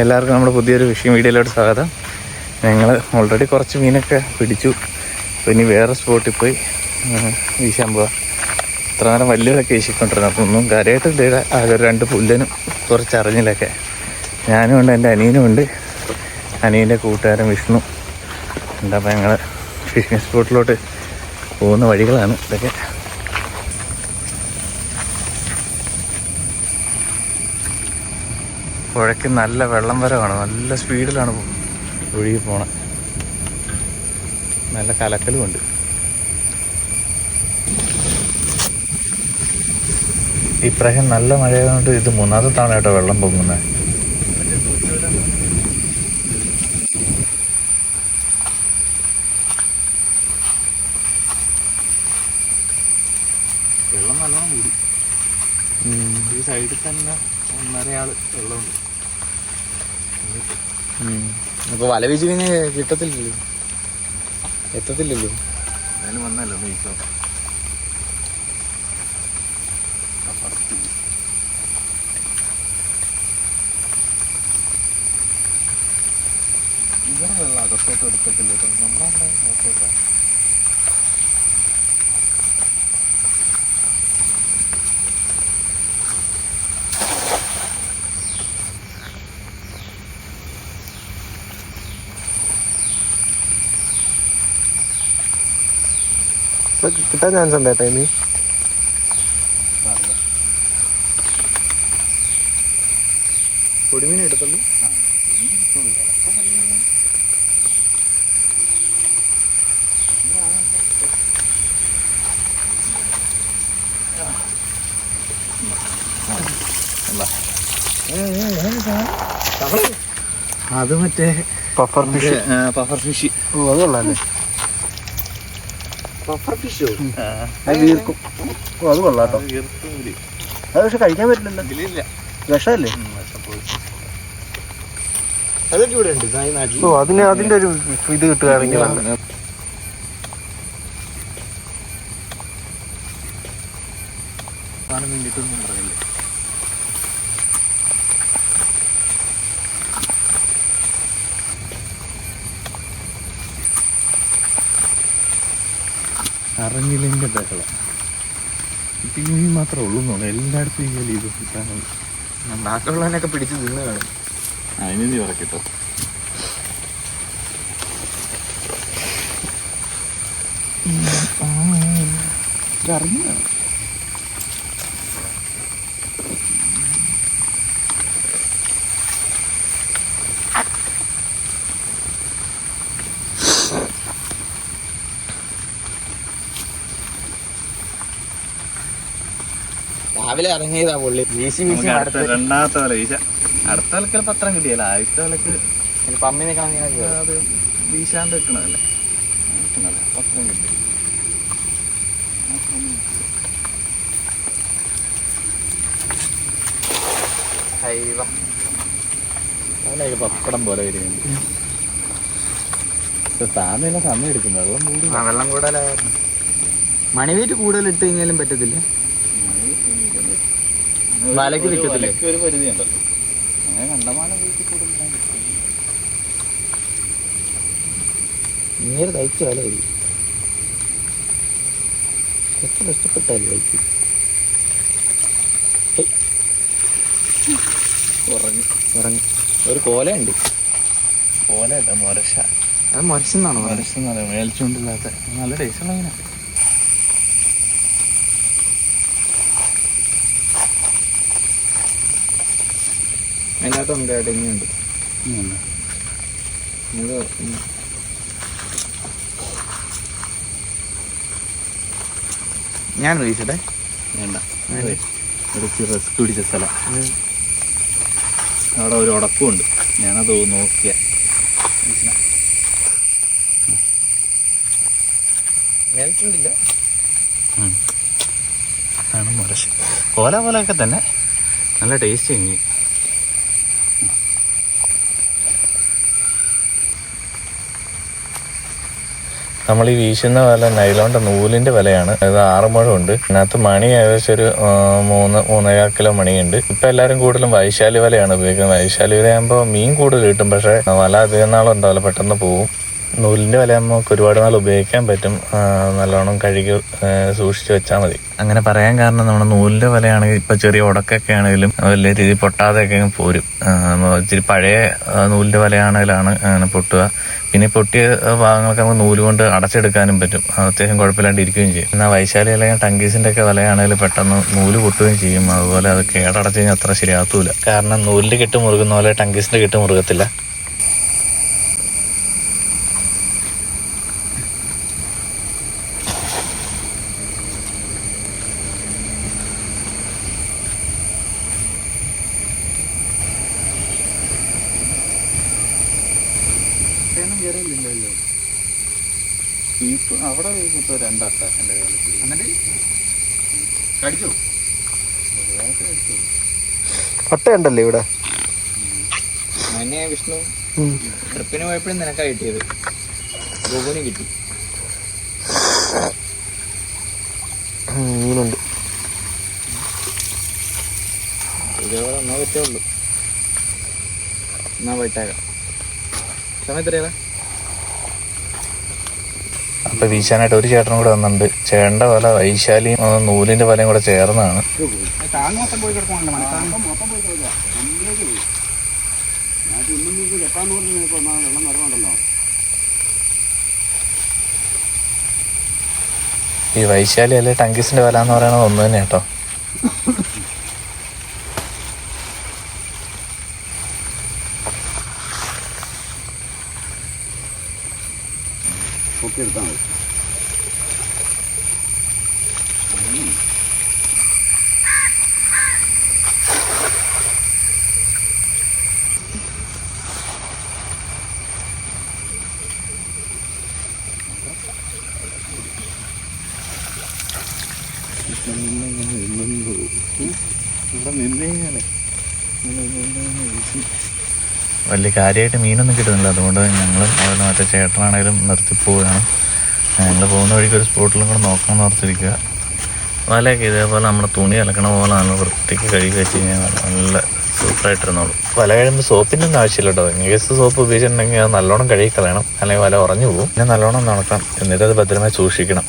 എല്ലാവർക്കും നമ്മുടെ പുതിയൊരു ഫിഷിംഗ് വീഡിയോയിലോട്ട് സ്വാഗതം. ഞങ്ങൾ ഓൾറെഡി കുറച്ച് മീനൊക്കെ പിടിച്ചു. അപ്പോൾ ഇനി വേറെ സ്പോട്ടിൽ പോയി വീശാൻ പോവാം. ഇത്ര നേരം വലിയതൊക്കെ വീശിക്കൊണ്ടിരുന്നു. അപ്പോൾ ഒന്നും കരയായിട്ടില്ല ആകെ രണ്ട് പുല്ലനും കുറച്ച് അറിഞ്ഞിലൊക്കെ. ഞാനും ഉണ്ട് എന്റെ അനിയനും ഉണ്ട്. അനിയന്റെ കൂട്ടുകാരൻ വിഷ്ണു. ഉണ്ട് അപ്പോൾ ഞങ്ങൾ ഫിഷിംഗ് സ്പോട്ടിലോട്ട് പോകുന്ന വഴികളാണ് ഇതൊക്കെ. പുഴയ്ക്ക് നല്ല വെള്ളം വരവാണ് നല്ല സ്പീഡിലാണ് ഒഴുകി പോണ. നല്ല കലക്കലും ഉണ്ട്. ഇപ്രാവശ്യം നല്ല മഴയായതുകൊണ്ട് ഇത് മൂന്നാമത്തെ തവണ കേട്ടോ വെള്ളം പൊങ്ങുന്നത് വെള്ളം നല്ലോണം കൂടി ഈ സൈഡിൽ തന്നെ വെള്ളമുണ്ട് അപ്പൊ വല വീശി കഴിഞ്ഞാൽ കിട്ടത്തില്ലല്ലോ. എത്തത്തില്ലല്ലോ. എന്തായാലും വന്നല്ലോ ഇവിടെ വെള്ളം അകത്തോട്ട് എടുക്കത്തില്ല കേട്ടോ. നമ്മുടെ അവിടെ അകത്തോട്ടാ കിട്ടാൻ ചാൻസ് ഉണ്ട് ഇനി പൊടിമീൻ എടുത്തുള്ളൂ. അത് മറ്റേ പഫർ ഫിഷ്. Puffer fish. ഓ അത് കൊള്ളാല്ലേ ഫിഷോ അത് വീർക്കും. ഓ അത് കൊള്ളാട്ടോ. അത് പക്ഷെ കഴിക്കാൻ പറ്റില്ല വിഷമല്ലേ? അതൊക്കെ ഇവിടെ ഉണ്ട് ഓ അതിന് അതിന്റെ ഒരു ഇത് കിട്ടുകയാണെങ്കിൽ സാധനം അറിഞ്ഞില്ലെങ്കിൽ ബഹളം. ഇപ്പം ഈ മാത്രമേ ഉള്ളൂ എന്നുള്ളൂ എല്ലായിടത്തും ഈ ഇത് കിട്ടാനുള്ളൂ. ബാക്കിയുള്ളതിനൊക്കെ പിടിച്ച് നിന്ന് കാണും. അതിന് നീ ഉറക്കിട്ടോ. അറിഞ്ഞ? രാവിലെ ഇറങ്ങിയതാ പുള്ളി. വീശി വീശി നമുക്ക് അടുത്ത രണ്ടാമത്തെ വല വീശ. അടുത്ത വിലക്ക് പത്രം കിട്ടിയല്ല? ആദ്യത്തെ വിലക്ക് പമ്മി നിൽക്കണം അത് വീശാണ്ട് വെക്കണല്ലേ? പത്രം കിട്ടി. പപ്പടം പോലെ വരുന്നുണ്ട് താന്നില്ല സമയം എടുക്കും വെള്ളം കൂടി ആ വെള്ളം കൂടുതലായിരുന്നു. മണി വെയിറ്റ് കൂടുതൽ ഇട്ട് കഴിഞ്ഞാലും പറ്റത്തില്ല. വലയ്ക്ക് നിൽക്കത്തില്ലേ? ഒരു പരിധി ഉണ്ടല്ലോ അങ്ങനെ കണ്ടമാനം വീട്ടിൽ കൂടുതൽ ഇങ്ങനെ തയ്ച്ച വല കഴിയും എത്ര ഇഷ്ടപ്പെട്ടാലും തയ്ച്ചു ഒരു കോലയുണ്ട്. പോലെയല്ല മൊരശ. അത് മുരച്ചെന്നാണോ പറയുന്നത്? മൊരശ മേൽച്ചുണ്ടില്ലാത്ത. നല്ല ടേസ്റ്റ് ഉള്ള അതിനകത്ത് ഉണ്ട് കേട്ടോ ഇനിയുണ്ട്. ഇത് ഞാൻ വീശട്ടെ വേണ്ട. റിസ്ക് പിടിച്ച സ്ഥലം. അവിടെ ഒരു ഉടക്കമുണ്ട് ഞാനത് നോക്കിയ. മേൽച്ചുണ്ടില്ല ആണ് മുരശ കോല പോലെയൊക്കെ തന്നെ. നല്ല ടേസ്റ്റ് ഇനി. നമ്മൾ ഈ വീശുന്ന വല നൈലോണ്ട നൂലിന്റെ വലയാണ്. അത് ആറ് മുഴം ഉണ്ട് അതിനകത്ത് മണി ഏകദേശം ഒരു മൂന്ന് മൂന്നര കിലോ മണിയുണ്ട്. ഇപ്പൊ എല്ലാവരും കൂടുതലും വൈശാലി വലയാണ് ഉപയോഗിക്കുന്നത്. വൈശാലി വലയാകുമ്പോൾ മീൻ കൂടുതൽ കിട്ടും. പക്ഷേ വല അധികം നാളുണ്ടാവില്ല പെട്ടെന്ന് പോവും. നൂലിന്റെ വില നമുക്ക് ഒരുപാട് നാൾ ഉപയോഗിക്കാൻ പറ്റും. നല്ലോണം കഴുകി സൂക്ഷിച്ച് വെച്ചാൽ മതി. അങ്ങനെ പറയാൻ കാരണം നമ്മുടെ നൂലിന്റെ വിലയാണെങ്കിൽ ഇപ്പോൾ ചെറിയ ഉടക്കൊക്കെ ആണെങ്കിലും വലിയ രീതിയിൽ പൊട്ടാതെയൊക്കെ പോരും. ഇച്ചിരി പഴയ നൂലിന്റെ വിലയാണെങ്കിലാണ് അങ്ങനെ പൊട്ടുക. പിന്നെ പൊട്ടിയ ഭാഗങ്ങളൊക്കെ നമുക്ക് നൂൽ കൊണ്ട് അടച്ചെടുക്കാനും പറ്റും. അത് അത്യാവശ്യം കുഴപ്പമില്ലാണ്ട് ഇരിക്കുകയും ചെയ്യും. എന്നാൽ വൈശാലി അല്ലെങ്കിൽ ടങ്കീസിന്റെ ഒക്കെ വലയാണെങ്കിൽ പെട്ടെന്ന് നൂൽ പൊട്ടുകയും ചെയ്യും. അതുപോലെ അത് കേടടച്ചു കഴിഞ്ഞാൽ അത്ര ശരിയാകത്തൂല കാരണം നൂലിന്റെ കെട്ട് മുറുകുന്ന പോലെ ടങ്കീസിന്റെ കെട്ട് മുറുകത്തില്ല അവിടെ രണ്ടട്ട എന്റെ എന്നിട്ട്? കടിച്ചോ? അട്ടയുണ്ടല്ലേ ഇവിടെ? വിഷ്ണു. ട്രിപ്പിന് പോയപ്പോഴും നിനക്കാ കിട്ടിയത്. ഗോകുന് കിട്ടി. മീനുണ്ട്. ഇതേപോലെ ഒന്നോ പറ്റേ ഉള്ളൂ എന്നാ പോയിട്ടേക്കാം. അപ്പൊ വീശാനായിട്ട് ഒരു ചേട്ടനും കൂടെ വന്നിട്ടുണ്ട്. ചേട്ടന്റെ വല വൈശാലിയും നൂലിന്റെ വലയും കൂടെ ചേർന്നാണ്. ഈ വൈശാലി അല്ലെ ടങ്കിസിന്റെ വല എന്ന് പറയുന്നത് ഒന്ന് തന്നെ കേട്ടോ. Popierdały się. Mình mình mình mình mình mình mình mình mình mình mình mình വലിയ കാര്യമായിട്ട് മീനൊന്നും കിട്ടുന്നില്ല. അതുകൊണ്ട് ഞങ്ങളും അതുപോലെ മറ്റേ ചേട്ടനാണേലും നിർത്തി പോവുകയാണ്. ഞങ്ങൾ പോകുന്ന വഴിക്ക് ഒരു സ്പോട്ടിലും കൂടെ നോക്കണം ഓർത്തിരിക്കുക. വലയൊക്കെ ഇതേപോലെ നമ്മുടെ തുണി അലക്കണ പോലെ നല്ല വൃത്തിക്ക് കഴുകി വെച്ച് കഴിഞ്ഞാൽ നല്ല സൂപ്പറായിട്ടിരുന്നോളൂ. വല കഴിയുമ്പോൾ സോപ്പിന്റെ ഒന്നും ആവശ്യമില്ല കേട്ടോ ഇംഗ്ലീഷ് സോപ്പ് ഉപയോഗിച്ചിട്ടുണ്ടെങ്കിൽ അത് നല്ലോണം കഴുകി കളയണം. അല്ലെങ്കിൽ വല ഉറഞ്ഞു പോകും. പിന്നെ നല്ലോണം നടക്കാം എന്നിട്ട് അത് ഭദ്രമായി സൂക്ഷിക്കണം.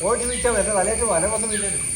പോയിട്ട് വിളിച്ചാൽ വരുന്നത്. തലേക്ക് വല വന്ന് വീഴുന്നത്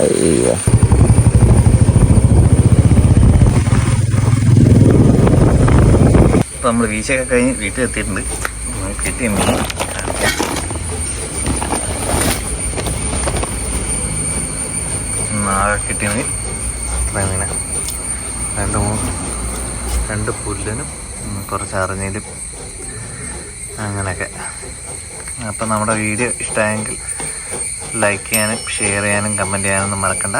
അയ്യോ. അപ്പോൾ നമ്മൾ വീശൊക്കെ കഴിഞ്ഞ് വീട്ടിൽ എത്തിയിട്ടുണ്ട് കിട്ടിയ മീൻ നാളെ കിട്ടിയ മീൻ. മീന. രണ്ട് മൂന്ന് രണ്ട് പുല്ലിനും കുറച്ച് അറിഞ്ഞിലും അങ്ങനെയൊക്കെ. അപ്പം നമ്മുടെ വീഡിയോ ഇഷ്ടമായെങ്കിൽ ലൈക്ക് ചെയ്യാനും ഷെയർ ചെയ്യാനും കമന്റ് ചെയ്യാനൊന്നും മറക്കണ്ട.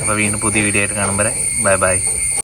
അപ്പോൾ വീണ്ടും പുതിയ വീഡിയോ ആയിട്ട് കാണുമ്പോൾ ബൈ ബൈ